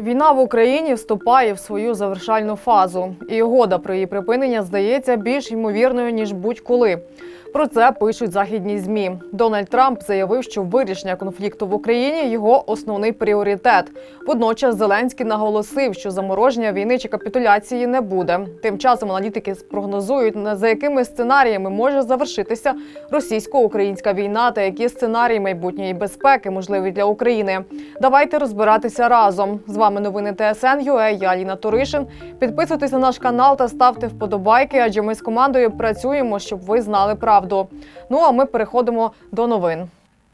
Війна в Україні вступає в свою завершальну фазу, і угода про її припинення здається більш ймовірною ніж будь-коли. Про це пишуть західні змі. Дональд Трамп заявив, що вирішення конфлікту в Україні його основний пріоритет. Водночас Зеленський наголосив, що замороження війни чи капітуляції не буде. Тим часом аналітики спрогнозують, за якими сценаріями може завершитися російсько-українська війна та які сценарії майбутньої безпеки можливі для України. Давайте розбиратися разом. З вами новини ТСН.UA, я Аліна Туришин. Підписуйтесь на наш канал та ставте вподобайки, адже ми з командою працюємо, щоб ви знали правду. Ну а ми переходимо до новин.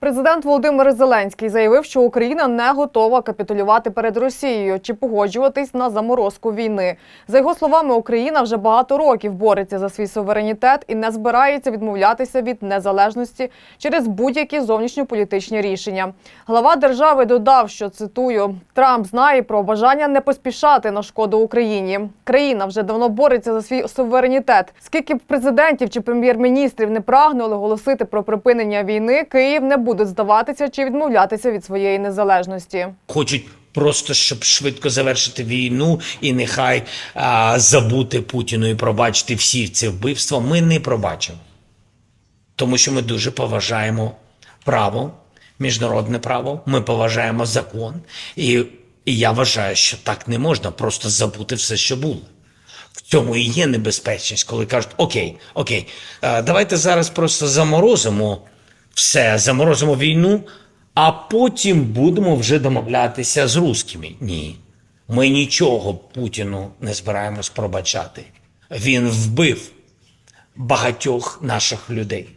Президент Володимир Зеленський заявив, що Україна не готова капітулювати перед Росією чи погоджуватись на заморозку війни. За його словами, Україна вже багато років бореться за свій суверенітет і не збирається відмовлятися від незалежності через будь-які зовнішньополітичні рішення. Глава держави додав, що цитую: Трамп знає про бажання не поспішати на шкоду Україні. Країна вже давно бореться за свій суверенітет. Скільки б президентів чи прем'єр-міністрів не прагнули голосити про припинення війни, Київ не буде здаватися чи відмовлятися від своєї незалежності. хочуть просто щоб швидко завершити війну і нехай а, забути Путіну і пробачити всі ці вбивства. Ми не пробачимо, тому що ми дуже поважаємо право, міжнародне право. Ми поважаємо закон, і, і я вважаю, що так не можна просто забути все, що було. В цьому і є небезпечність, коли кажуть: Окей, окей, давайте зараз просто заморозимо все, заморозимо війну, а потім будемо вже домовлятися з русскими. Ні. Ми нічого Путіну не збираємось пробачати. Він вбив багатьох наших людей.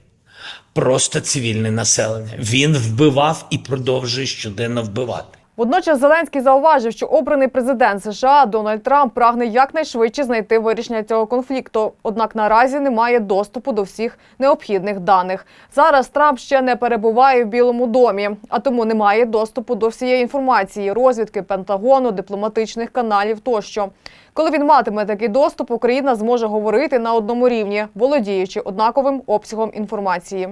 Просто цивільне населення. Він вбивав і продовжує щоденно вбивати. Водночас Зеленський зауважив, що обраний президент США Дональд Трамп прагне якнайшвидше знайти вирішення цього конфлікту. Однак наразі немає доступу до всіх необхідних даних. Зараз Трамп ще не перебуває в Білому домі, а тому немає доступу до всієї інформації, розвідки Пентагону, дипломатичних каналів тощо. Коли він матиме такий доступ, Україна зможе говорити на одному рівні, володіючи однаковим обсягом інформації.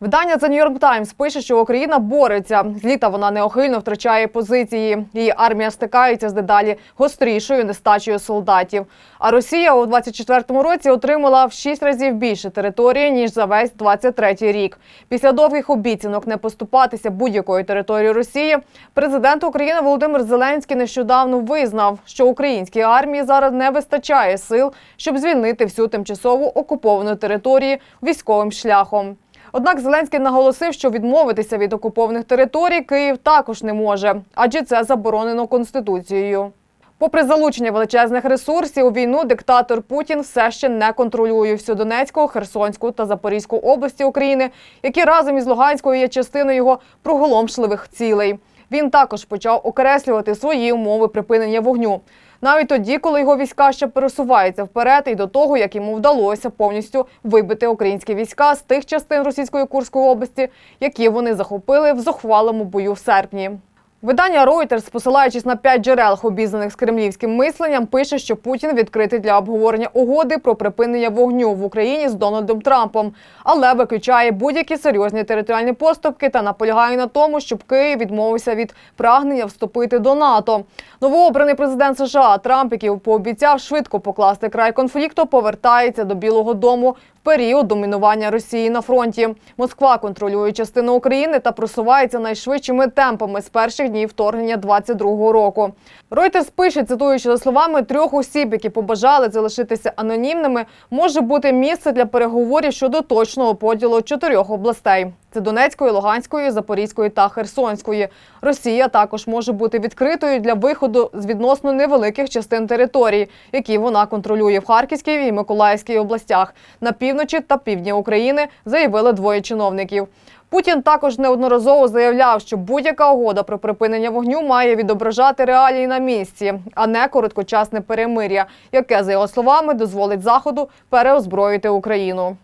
Видання The New York Times пише, що Україна бореться. З літа вона неохильно втрачає позиції. Її армія стикається з дедалі гострішою нестачею солдатів. А Росія у 24-му році отримала в 6 разів більше території ніж за весь 23-й рік. Після довгих обіцянок не поступатися будь-якою територією Росії. Президент України Володимир Зеленський нещодавно визнав, що українській армії зараз не вистачає сил, щоб звільнити всю тимчасово окуповану територію військовим шляхом. Однак Зеленський наголосив, що відмовитися від окупованих територій Київ також не може, адже це заборонено конституцією. Попри залучення величезних ресурсів війну, диктатор Путін все ще не контролює всю Донецьку, Херсонську та Запорізьку області України, які разом із Луганською є частиною його проголомшливих цілей. Він також почав окреслювати свої умови припинення вогню. Навіть тоді, коли його війська ще пересуваються вперед, і до того, як йому вдалося повністю вибити українські війська з тих частин російської Курської області, які вони захопили в зухвалому бою в серпні. Видання Reuters, посилаючись на п'ять джерел, обізнаних з кремлівським мисленням, пише, що Путін відкритий для обговорення угоди про припинення вогню в Україні з Дональдом Трампом, але виключає будь-які серйозні територіальні поступки та наполягає на тому, щоб Київ відмовився від прагнення вступити до НАТО. Новообраний президент США Трамп, який пообіцяв швидко покласти край конфлікту, повертається до Білого Дому період домінування Росії на фронті. Москва контролює частину України та просувається найшвидшими темпами з перших днів вторгнення 22-го року. Reuters пише, цитуючи за словами трьох осіб, які побажали залишитися анонімними, може бути місце для переговорів щодо точного поділу чотирьох областей. Це Донецької, Луганської, Запорізької та Херсонської. Росія також може бути відкритою для виходу з відносно невеликих частин території, які вона контролює в Харківській і Миколаївській областях. На півночі та півдні України заявили двоє чиновників. Путін також неодноразово заявляв, що будь-яка угода про припинення вогню має відображати реалії на місці, а не короткочасне перемир'я, яке, за його словами, дозволить Заходу переозброїти Україну.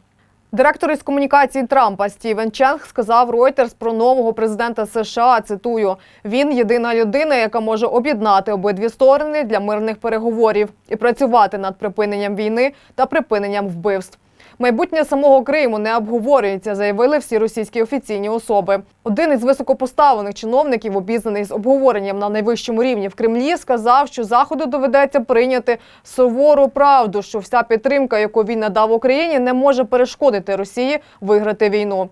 Директор із комунікації Трампа Стівен Ченг сказав Reuters про нового президента США. Цитую: він єдина людина, яка може об'єднати обидві сторони для мирних переговорів і працювати над припиненням війни та припиненням вбивств. Майбутнє самого Криму не обговорюється, заявили всі російські офіційні особи. Один із високопоставлених чиновників, обізнаний з обговоренням на найвищому рівні в Кремлі, сказав, що заходу доведеться прийняти сувору правду, що вся підтримка, яку він надав Україні, не може перешкодити Росії виграти війну.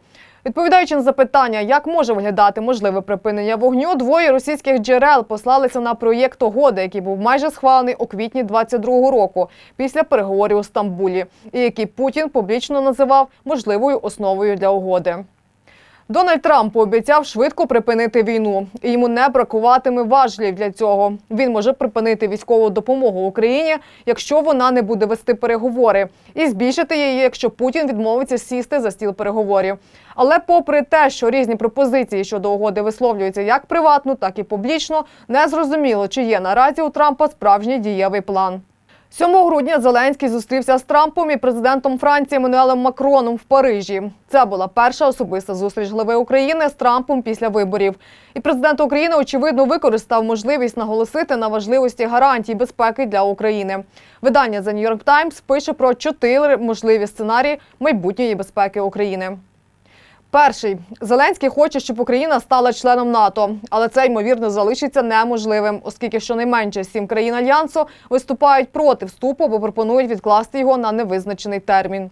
Відповідаючи на запитання, як може виглядати можливе припинення вогню, двоє російських джерел послалися на проєкт угоди, який був майже схвалений у квітні 22-го року після переговорів у Стамбулі, і який Путін публічно називав можливою основою для угоди. Дональд Трамп пообіцяв швидко припинити війну, і йому не бракуватиме важлів для цього. Він може припинити військову допомогу Україні, якщо вона не буде вести переговори, і збільшити її, якщо Путін відмовиться сісти за стіл переговорів. Але, попри те, що різні пропозиції щодо угоди висловлюються як приватно, так і публічно, не зрозуміло, чи є наразі у Трампа справжній дієвий план. 7 грудня Зеленський зустрівся з Трампом і президентом Франції Еммануелем Макроном в Парижі. Це була перша особиста зустріч глави України з Трампом після виборів. І президент України очевидно використав можливість наголосити на важливості гарантій безпеки для України. Видання The New York Times пише про чотири можливі сценарії майбутньої безпеки України. Перший Зеленський хоче, щоб Україна стала членом НАТО, але це ймовірно залишиться неможливим, оскільки щонайменше сім країн альянсу виступають проти вступу або пропонують відкласти його на невизначений термін.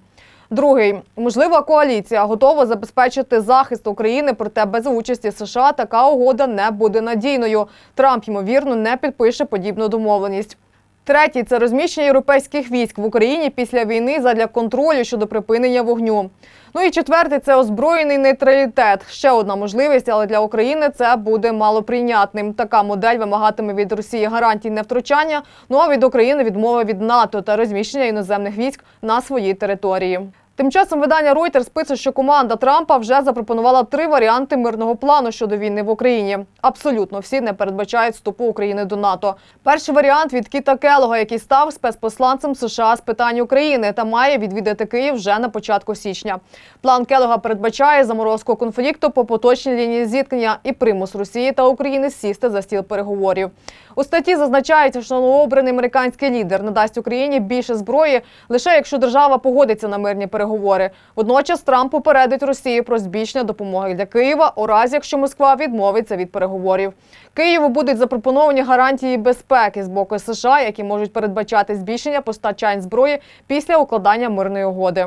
Другий можлива коаліція готова забезпечити захист України, проте без участі США така угода не буде надійною. Трамп ймовірно не підпише подібну домовленість. Третій це розміщення європейських військ в Україні після війни задля контролю щодо припинення вогню. Ну і четвертий це озброєний нейтралітет. Ще одна можливість, але для України це буде малоприйнятним. Така модель вимагатиме від Росії гарантій невтручання, ну а від України відмова від НАТО та розміщення іноземних військ на своїй території. Тим часом видання Reuters пише, що команда Трампа вже запропонувала три варіанти мирного плану щодо війни в Україні. Абсолютно всі не передбачають вступу України до НАТО. Перший варіант від Кіта Келога, який став спецпосланцем США з питань України та має відвідати Київ вже на початку січня. План Келога передбачає заморозку конфлікту по поточній лінії зіткнення і примус Росії та України сісти за стіл переговорів. У статті зазначається, що новообраний американський лідер надасть Україні більше зброї лише якщо держава погодиться на мирні переговори. Водночас Трамп попередить Росію про збільшення допомоги для Києва у разі, якщо Москва відмовиться від переговорів. Києву будуть запропоновані гарантії безпеки з боку США, які можуть передбачати збільшення постачань зброї після укладання мирної угоди.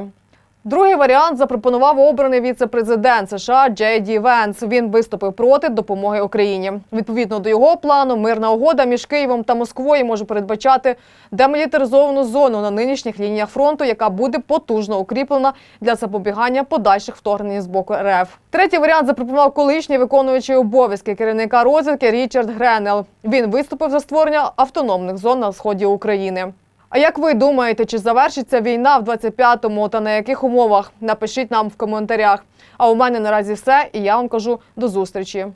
Другий варіант запропонував обраний віце-президент США Джей Ді Венс. Він виступив проти допомоги Україні. Відповідно до його плану, мирна угода між Києвом та Москвою може передбачати демілітаризовану зону на нинішніх лініях фронту, яка буде потужно укріплена для запобігання подальших вторгнень з боку РФ. Третій варіант запропонував колишній виконуючий обов'язки керівника розвідки Річард Гренел. Він виступив за створення автономних зон на сході України. А як ви думаєте, чи завершиться війна в 25-му та на яких умовах? Напишіть нам в коментарях. А у мене наразі все, і я вам кажу до зустрічі.